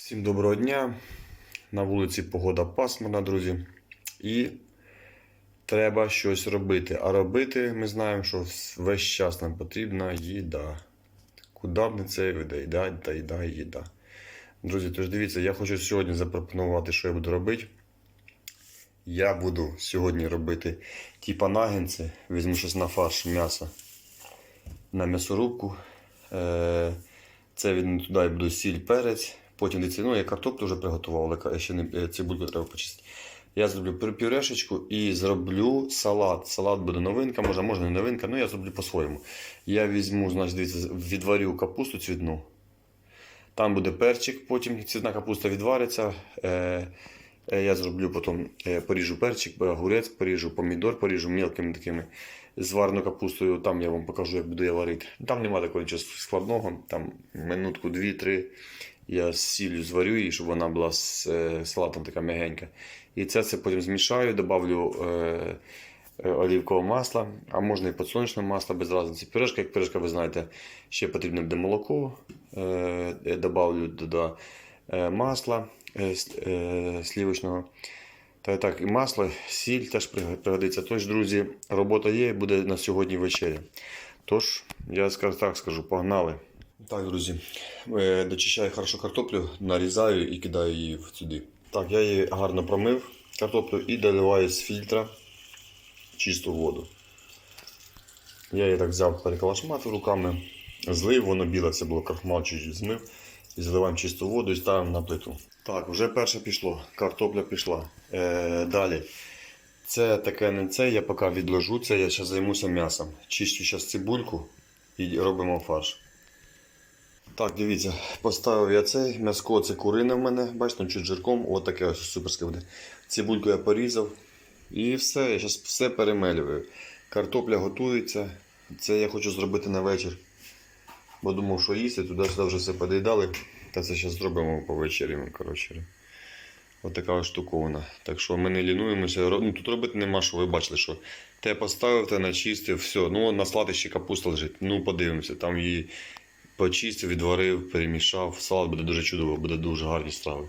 Всім доброго дня. На вулиці погода пасмурна, друзі. І треба щось робити. А робити ми знаємо, що весь час нам потрібна їда. Куди б не це веде? Їда та їда, їда. Друзі, тож дивіться, я хочу сьогодні запропонувати, що я буду робити. Я буду сьогодні робити типа нагінці. Візьму щось на фарш м'яса на м'ясорубку. Е, Це від туди я буду сіль, перець. Потім дивіться, ну я картоплю вже приготував, але ще не е, цибульку треба почистити. Я зроблю пюре- пюрешечку і зроблю салат. Салат буде новинка, може, можна не новинка, ну я зроблю по-своєму. Я візьму, значить, дивіться, відварю капусту цвітну. Там буде перчик, потім цвітна капуста відвариться. Е, е, я зроблю потім е, поріжу перчик, огурець, поріжу помідор, поріжу мілкими такими зварену капустою. Там я вам покажу, як буду я варити. Там немає такого нічого складного. Там минутку, дві-три. Я з сіллю зварю її, щоб вона була з е, салатом така м'ягенька. І це все потім змішаю, добавлю е, е, олівкового масла, а можна і подсолнечне масло без різниці. Пюрешка, як пюрешка, ви знаєте, ще потрібно буде молоко. Е, добавлю туди е, масла е, е, сливочного. Та так, і масло, сіль теж пригодиться. Тож, друзі, робота є, буде на сьогодні вечеря. Тож, я так скажу, погнали. Так, друзі, е, дочищаю хорошо картоплю, нарізаю і кидаю її сюди. Так, я її гарно промив картоплю і доливаю з фільтра чисту воду. Я її так взяв, переколошматив руками, злив, воно біле, все було крахмал, чуть змив. І заливаємо чисту воду і ставимо на плиту. Так, вже перше пішло, картопля пішла. Е, далі. Це таке не це, я поки відложу це, я зараз займуся м'ясом. Чищу зараз цибульку і робимо фарш. Так, дивіться, поставив я цей м'яско, це курине в мене, бачите, чуть жирком, от таке ось суперське буде. Цибульку я порізав. І все, я зараз все перемелюю. Картопля готується. Це я хочу зробити на вечір. Бо думав, що їсти, туди-сюди вже все подоїдали. Та це зараз зробимо по вечері. Коротше. Ось така ось штуковина. Так що ми не лінуємося. Ну, тут робити нема, що ви бачили, що те поставив, те начистив, все. Ну, на сладощі капуста лежить. Ну, подивимося, там її почистив, відварив, перемішав. Салат буде дуже чудово, буде дуже гарні страви.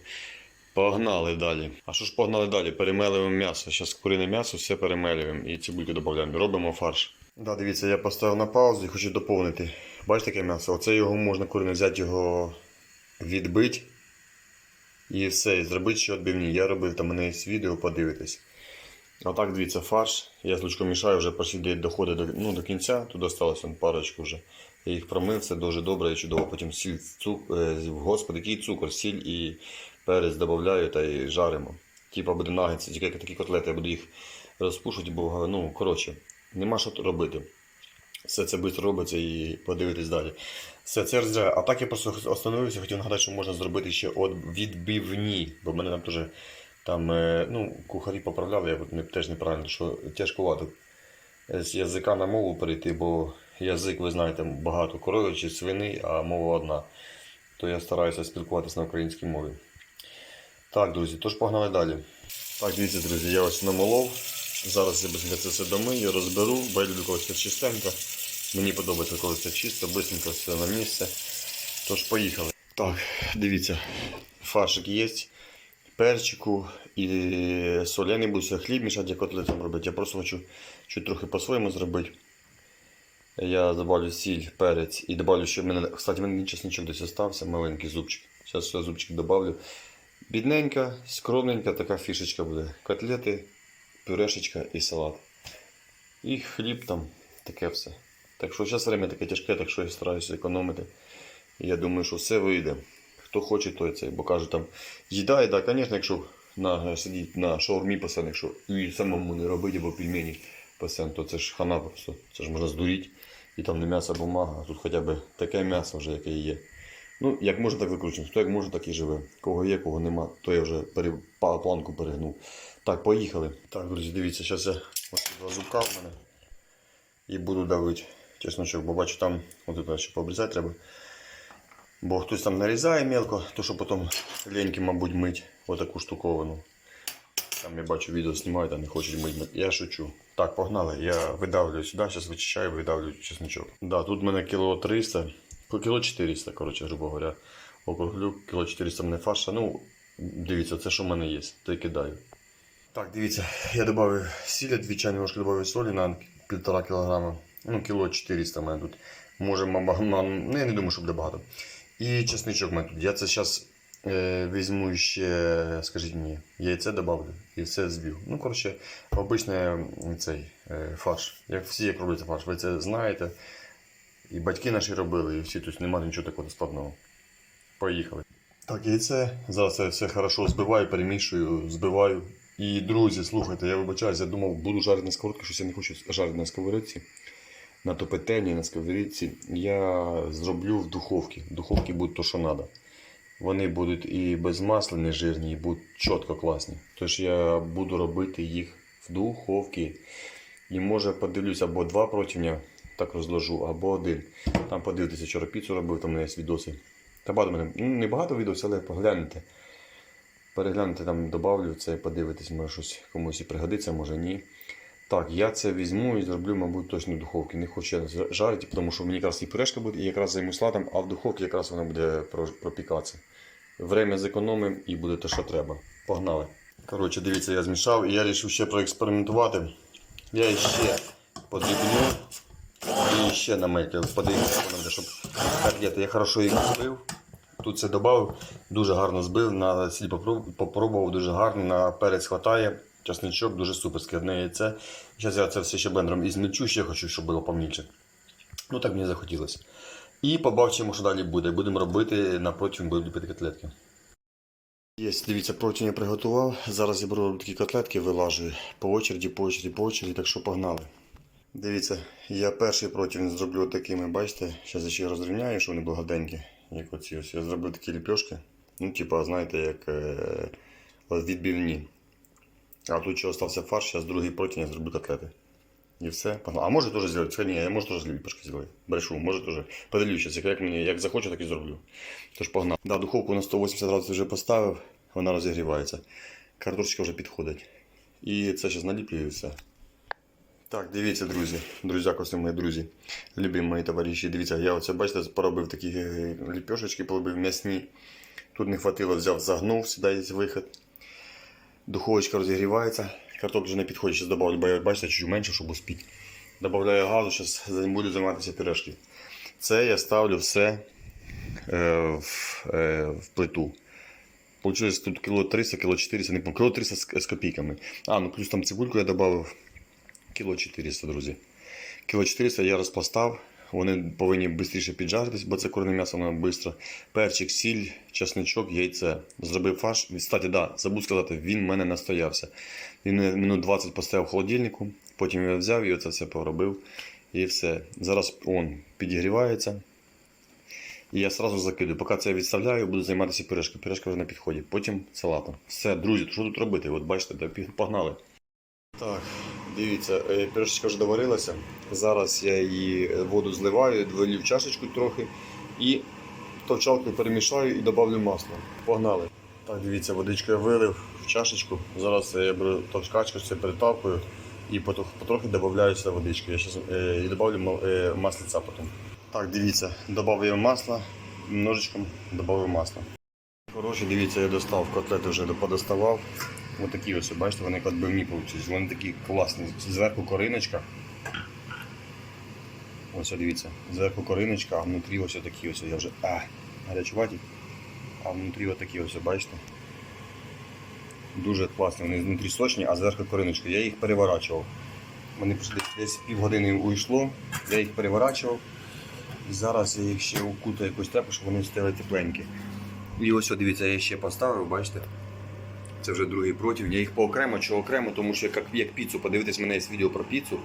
Погнали далі. А що ж погнали далі? Перемелюємо м'ясо. Зараз курине м'ясо, все перемелюємо і цибульку додаємо. Робимо фарш. Да, дивіться, я поставив на паузу і хочу доповнити. Бачите таке м'ясо? Оце його можна курине взяти його відбити. І все, і зробити ще відбивні. Я робив, там мене є відео, подивитись. А так, дивіться, фарш. Я з лучком мішаю, вже почти доходить до, ну, до кінця. Тут осталось парочку вже. Я їх промив, все дуже добре і чудово. Потім сіль, цук, е, господи, який цукор, сіль і перець додаю та й жаримо. Типа буде нагетси, тільки такі котлети, я буду їх розпушувати, бо ну, коротше, нема що робити. Все це швидко робиться і подивитись далі. Все це розділяю. А так я просто остановився, хотів нагадати, що можна зробити ще відбивні. Бо в мене там теж там, е, ну, кухарі поправляли, я теж неправильно, що тяжкувато з язика на мову перейти, бо язик, ви знаєте, багато корови чи свини, а мова одна. То я стараюся спілкуватися на українській мові. Так, друзі, тож погнали далі. Так, дивіться, друзі, я ось намолов. Зараз я це все домию, розберу, бо коли все чистенько. Мені подобається, коли все чисто, быстренько все на місце. Тож поїхали. Так, дивіться, фаршик є, перчику і соль. Я не буду хліб мішати, як котлетом робити. Я просто хочу трохи по-своєму зробити. Я добавлю сіль, перець і добавлю ще в мене, кстати, в мене чесничок десь остався, маленький зубчик. Зараз сюди зубчик добавлю. Бідненька, скромненька така фішечка буде. Котлети, пюрешечка і салат. І хліб там, таке все. Так що зараз время таке тяжке, так що я стараюся економити. Я думаю, що все вийде. Хто хоче, той цей, бо кажуть там, їда, їда, звісно, якщо на, сидіть на шаурмі постійно, якщо і самому не робити, або пельмені постійно, то це ж хана просто. Це ж можна здуріти. І там не м'ясо, бумага, а тут хоча б таке м'ясо вже, яке є. Ну, як можна, так викручуємо. Хто як може, так і живе. Кого є, кого нема, то я вже планку перегнув. Так, поїхали. Так, друзі, дивіться, зараз я ось два зубка в мене. І буду давити чесночок, бо бачу там, от тут ще пообрізати треба. Бо хтось там нарізає мелко, то що потім леньки, мабуть, мить отаку штуковину. Там я бачу відео знімають, а не хочуть мить. Я шучу. Так, погнали. Я видавлюю сюди, зараз вичищаю, видавлюю чесночок. Да, тут в мене кіло 300, кіло 400, коротше, грубо говоря. округлю, кіло 400 мене фарша. Ну, дивіться, це що в мене є, то й кидаю. Так, дивіться, я додав сілля, дві чайні ложки додав солі на 1,5 кг. Ну, кіло 400 в мене тут. Може, мама, мам, ну я не думаю, що буде багато. І чесничок в мене тут. Я це зараз візьму ще, скажіть мені, яйце добавлю все зб'ю. Ну, коротше, обичний цей е, фарш. Як всі як робиться фарш, ви це знаєте. І батьки наші робили, і всі тут немає нічого такого складного. Поїхали. Так, яйце. Зараз я все хорошо збиваю, перемішую, збиваю. І друзі, слухайте, я вибачаюсь, я думав, буду жарити на сковородці, щось я не хочу жарити на сковородці. На топетельні, на сковорідці. Я зроблю в духовці. В духовці буде то, що треба. Вони будуть і без жирні, і будуть чітко класні. Тож я буду робити їх в духовці. І може подивлюсь або два противня, так розложу, або один. Там подивитися, вчора піцу робив, там у мене є відоси. Та багато мене, ну не багато відосів, але погляньте. Перегляньте там, добавлю це, подивитись, може щось комусь і пригодиться, може ні. Так, я це візьму і зроблю, мабуть, точно в духовці. Не хочу я жарити, тому що мені якраз і пюрешка буде, і якраз займусь ладом, а в духовці якраз вона буде пропікатися. Время зекономимо і буде те, що треба. Погнали. Коротше, дивіться, я змішав і я вирішив ще проекспериментувати. Я ще подрібню і ще на мельки. Подивіться, щоб котлети. Я хорошо їх збив. Тут це додав, дуже гарно збив, на сіль попроб- попробував дуже гарно, на перець хватає. Часничок дуже суперське одне яйце. Зараз я це все ще блендером і змельчу, ще хочу, щоб було помільше. Ну так мені захотілося. І побачимо, що далі буде. Будемо робити на противень буду ліпити котлетки. Є, дивіться, противень я приготував. Зараз я беру такі котлетки, вилажую по очереді, по очереді, по очереді, так що погнали. Дивіться, я перший противень зроблю такими, бачите, зараз ще розрівняю, що вони благоденькі, як оці ось. Я зроблю такі ліпьошки. Ну, типа, знаєте, як е, відбивні. А тут ще остався фарш, зараз другий противень зроблю котлети. І все. А може теж зробити? Це ні, я можу теж ліпешки зробити. Брешу, може теж. Подивлюся, як, як мені, як захочу, так і зроблю. Тож погнав. Да, духовку на 180 градусів вже поставив, вона розігрівається. Картошечка вже підходить. І це зараз все. Так, дивіться, друзі. Друзяко, це мої друзі. Любі мої товариші. Дивіться, я оце, бачите, поробив такі е, ліпешечки, поробив м'ясні. Тут не хватило, взяв, загнув, сюди є вихід. Духовочка розігрівається. Картоплю вже не підходить, зараз добавлю, бо я бачите, чуть менше, щоб успіти. Добавляю газу, зараз буду займатися пюрешки. Це я ставлю все е, в, е, в плиту. Получилось тут кіло 300, кіло 400, не помню, кіло 300 з, з копійками. А, ну плюс там цибульку я додав. Кіло 400, друзі. Кіло 400 я розпластав. Вони повинні швидше піджаритись, бо це курине м'ясо воно швидко. Перчик, сіль, чесничок, яйце. Зробив фарш. Кстати, да, забув сказати, він в мене настоявся. Він минут 20 поставив в холодильнику, потім я взяв і оце все поробив. І все. Зараз он підігрівається. І я одразу закидую. Поки це я відставляю, буду займатися пюрешкою. Пюрешка вже на підході. Потім салатом. Все, друзі, що тут робити? От бачите, погнали. Так, дивіться, е, пюрешечка вже доварилася. Зараз я її е, воду зливаю, в чашечку трохи і товчалкою перемішаю і додавлю масло. Погнали. Так, дивіться, водичку я вилив в чашечку. Зараз я беру товчкачку, це перетавкою і потрохи, додаю сюди водички. Я зараз е, і додавлю маслиця потім. Так, дивіться, додав масло, ножичком додав масло. Коротше, дивіться, я достав котлети вже подоставав. Ось такі ось, бачите, вони як відбивні. Вони такі класні. Зверху кориночка. Ось дивіться, зверху кориночка, а внутрі ось такі ось. Я вже а, гарячуваті. А внутрі ось такі ось, бачите. Дуже класні, вони внутрі сочні, а зверху кориночка. Я їх переворачував. Вони десь півгодини уйшло, я їх переворачував. Зараз я їх ще укутаю якусь тряпку, щоб вони стали тепленькі. І ось, дивіться, я ще поставив, бачите. Це вже другий противень. Я їх поокремо чи окремо, тому що як, як піцу, подивитись, в мене є відео про піцу.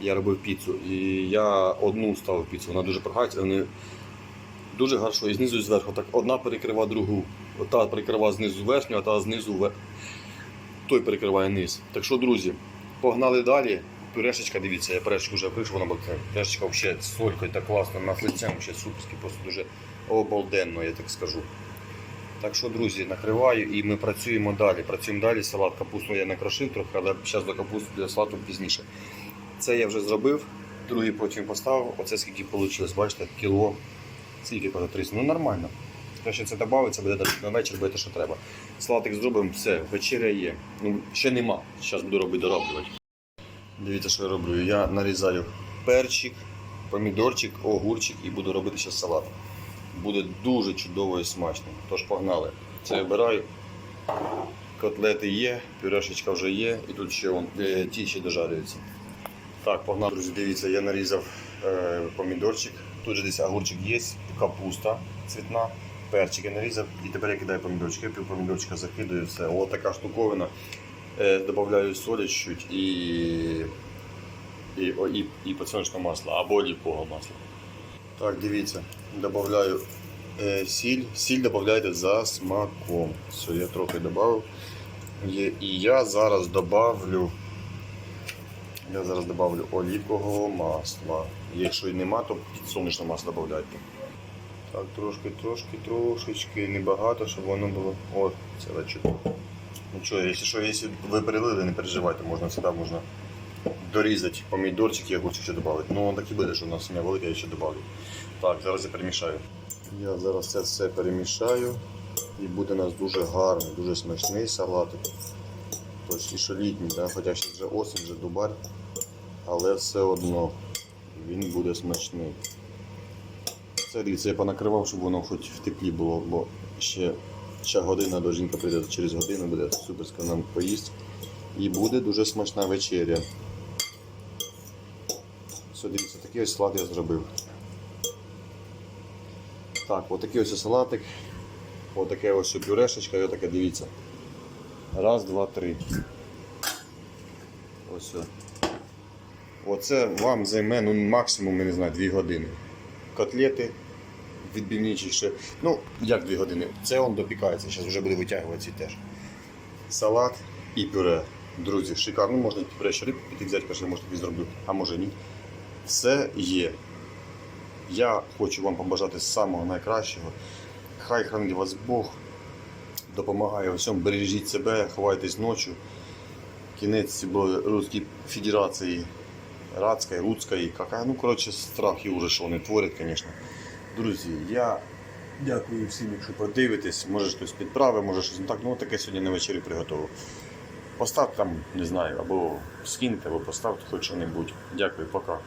Я робив піцу. І я одну ставив піцу, вона дуже прогається. Вони дуже гарно і знизу і зверху. Так одна перекрива другу. Та перекриває знизу верхню, а та знизу вер... той перекриває низ. Так що, друзі, погнали далі. Пюрешечка, дивіться, я пюрешечку вже прийшов, вона буде пюрешечка взагалі з солькою так класно, маслицем ще суперськи, просто дуже обалденно, я так скажу. Так що, друзі, накриваю і ми працюємо далі. Працюємо далі. Салат капусту я накрошив трохи, але зараз до капусти для салату пізніше. Це я вже зробив, другий потім поставив. Оце скільки вийшло, бачите, кіло. Скільки каже 300. Ну нормально. Те, що це додається, буде на вечір, буде те, що треба. Салатик зробимо, все, вечеря є. Ну, ще нема. Зараз буду робити дороблювати. Дивіться, що я роблю. Я нарізаю перчик, помідорчик, огурчик і буду робити ще салат. Буде дуже чудово і смачно. Тож погнали. Це я обираю. Котлети є, пюрешечка вже є, і тут ще вон, е, ті ще дожарюються. Так, погнали, друзі, дивіться, я нарізав е, помідорчик. Тут же десь огурчик є, капуста цвітна, перчик я нарізав і тепер я кидаю помідорчик. Я пів помідорчика закидаю, все. Ось така штуковина. Е, Добавляю солі чуть і, і, о, і, і подсолнечне масло або олівкового масла. Так, дивіться, додаю е, сіль. Сіль додавайте за смаком. Все, я трохи додав. І я зараз добавлю. Я зараз добавлю олівкового масла. Якщо і нема, то підсолнечне масло додавайте. Так, трошки, трошки, трошечки, небагато, щоб воно було. О, це. Нічого, якщо що, якщо ви перелили, не переживайте, можна сюди можна дорізати помідорчик, я хочу ще додати. Ну, так і буде, що у нас сім'я велика, я ще додаю. Так, зараз я перемішаю. Я зараз це все перемішаю і буде у нас дуже гарний, дуже смачний салатик. Почти що літній, да? хоча ще вже осінь, вже дубар, але все одно він буде смачний. Це дивіться, я понакривав, щоб воно хоч в теплі було, бо ще, ще година до жінка прийде через годину, буде суперська нам поїсть. І буде дуже смачна вечеря. Все, дивіться, такий ось салат я зробив. Так, отакий ось салатик. Отаке ось пюрешечка, і отаке, дивіться. Раз, два, три. Ось. Оце вам займе ну, максимум, я не знаю, 2 години. Котлети відбивничі ще. Ну, як 2 години? Це он допікається, зараз вже буде витягуватися теж. Салат і пюре. Друзі, шикарно, можна пюре ще рибку піти взяти, каже, може тобі зроблю, а може ні. Все є. Я хочу вам побажати самого найкращого. Хай хранить вас Бог, допомагає у всьому, бережіть себе, ховайтесь ночі. Кінець Руської Федерації, Радської, Руцької, какая, ну коротше, страх і ужас, що вони творять, звісно. Друзі, я дякую всім, якщо подивитесь, може хтось підправив, може щось не так. Ну таке сьогодні на вечері приготував. Поставте там, не знаю, або скиньте, або поставте хоч що-небудь. Дякую, пока.